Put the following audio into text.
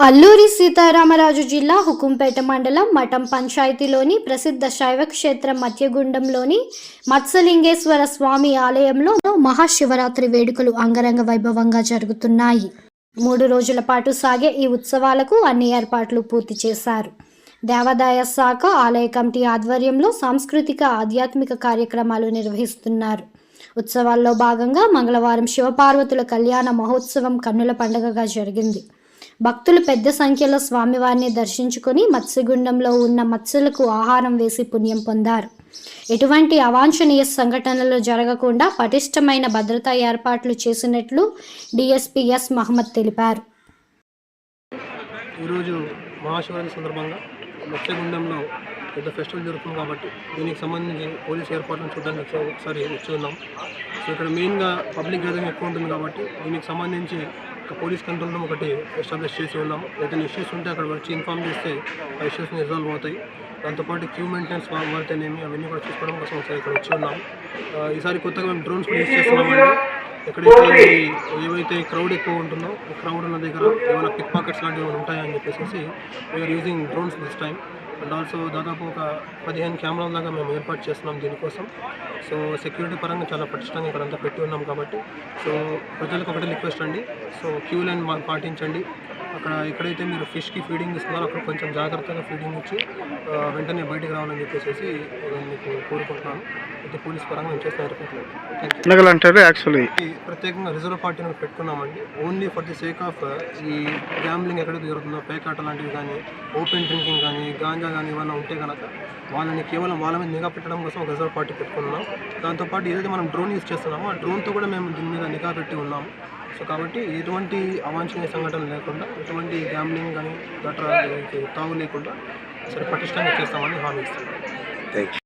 అల్లూరి సీతారామరాజు జిల్లా హుకుంపేట మండలం మఠం పంచాయతీలోని ప్రసిద్ధ శైవ క్షేత్రం మధ్యగుండంలోని మత్స్యలింగేశ్వర స్వామి ఆలయంలో మహాశివరాత్రి వేడుకలు అంగరంగ వైభవంగా జరుగుతున్నాయి. మూడు రోజుల పాటు సాగే ఈ ఉత్సవాలకు అన్ని ఏర్పాట్లు పూర్తి చేశారు. దేవాదాయ శాఖ ఆలయ కమిటీ ఆధ్వర్యంలో సాంస్కృతిక ఆధ్యాత్మిక కార్యక్రమాలు నిర్వహిస్తున్నారు. ఉత్సవాల్లో భాగంగా మంగళవారం శివపార్వతుల కళ్యాణ మహోత్సవం కన్నుల పండుగగా జరిగింది. భక్తులు పెద్ద సంఖ్యలో స్వామివారిని దర్శించుకొని మత్స్యగుండంలో ఉన్న మత్స్యులకు ఆహారం వేసి పుణ్యం పొందారు. ఎటువంటి అవాంఛనీయ సంఘటనలు జరగకుండా పటిష్టమైన భద్రతా ఏర్పాట్లు చేసినట్లు డిఎస్పీఎస్ మహమ్మద్ తెలిపారు. ఈరోజు మహాశివరాత్రి సందర్భంగా మత్స్యగుండంలో పెద్ద ఫెస్టివల్ జరుగుతుంది కాబట్టి దీనికి సంబంధించి పోలీస్ ఏర్పాట్లను చూడడానికి ఒకసారి- వచ్చి ఉన్నాం. సో ఇక్కడ మెయిన్గా పబ్లిక్ గ్యాదరింగ్ ఎక్కువ ఉంటుంది కాబట్టి దీనికి సంబంధించి పోలీస్ కంట్రోల్ రూమ్ ఒకటి ఎస్టాబ్లిష్ చేసి ఉన్నాం ఏదైనా ఇష్యూస్ ఉంటే అక్కడ వచ్చి ఇన్ఫామ్ చేస్తే ఆ ఇష్యూస్ రిజాల్వ్ అవుతాయి. దాంతోపాటు క్యూ మెయింటెనెన్స్ వాడితేనేమి అవన్నీ కూడా చూసుకోవడం కోసం ఒకసారి ఇక్కడ వచ్చి ఉన్నాం ఈసారి కొత్తగా మేము డ్రోన్స్ కూడా యూజ్ చేస్తున్నామండి. ఎక్కడైతే ఏవైతే క్రౌడ్ ఎక్కువ ఉంటుందో క్రౌడ్ ఉన్న దగ్గర ఏమైనా పిక్ పాకెట్స్ లాంటివి ఏమైనా ఉంటాయని చెప్పేసి we are using drones this time and also దాదాపు ఒక పదిహేను కెమెరాల దాకా మేము ఏర్పాటు చేస్తున్నాం దీనికోసం. సో సెక్యూరిటీ పరంగా చాలా పటిష్టంగా ఇక్కడ అంతా పెట్టి ఉన్నాం కాబట్టి సో ప్రజలకు ఒకటే రిక్వెస్ట్ అండి. సో క్యూ లైన్ పాటించండి. అక్కడ ఎక్కడైతే మీరు ఫిష్కి ఫీడింగ్ ఇస్తున్నారో అక్కడ కొంచెం జాగ్రత్తగా ఫీడింగ్ ఇచ్చి వెంటనే బయటికి రావాలని చెప్పేసి మీకు కోరుకుంటున్నాను. అయితే పోలీస్ పరంగా మేము పండుగలు అంటారు యాక్చువల్లీ. ప్రత్యేకంగా రిజర్వ్ పార్టీని పెట్టుకున్నామండి. Only for the sake of ఈ గ్యాంబ్లింగ్ ఎక్కడైతే జరుగుతుందో పేకాట లాంటివి కానీ ఓపెన్ డ్రింకింగ్ కానీ గాంజా కానీ ఏమైనా ఉంటే కనుక వాళ్ళని కేవలం వాళ్ళ మీద నిఘా పెట్టడం కోసం ఒక రిజర్వ్ పార్టీ పెట్టుకున్నాం. దాంతోపాటు ఏదైతే మనం డ్రోన్ యూస్ చేస్తున్నామో ఆ డ్రోన్తో కూడా మేము దీని మీద నిఘా పెట్టి ఉన్నాము. సో కాబట్టి ఎటువంటి అవాంఛనీయ సంఘటనలు లేకుండా ఎటువంటి గ్యాంబ్లింగ్ కానీ గట్రా తావు లేకుండా సరే పటిష్టంగా చేస్తామని హామీ యూ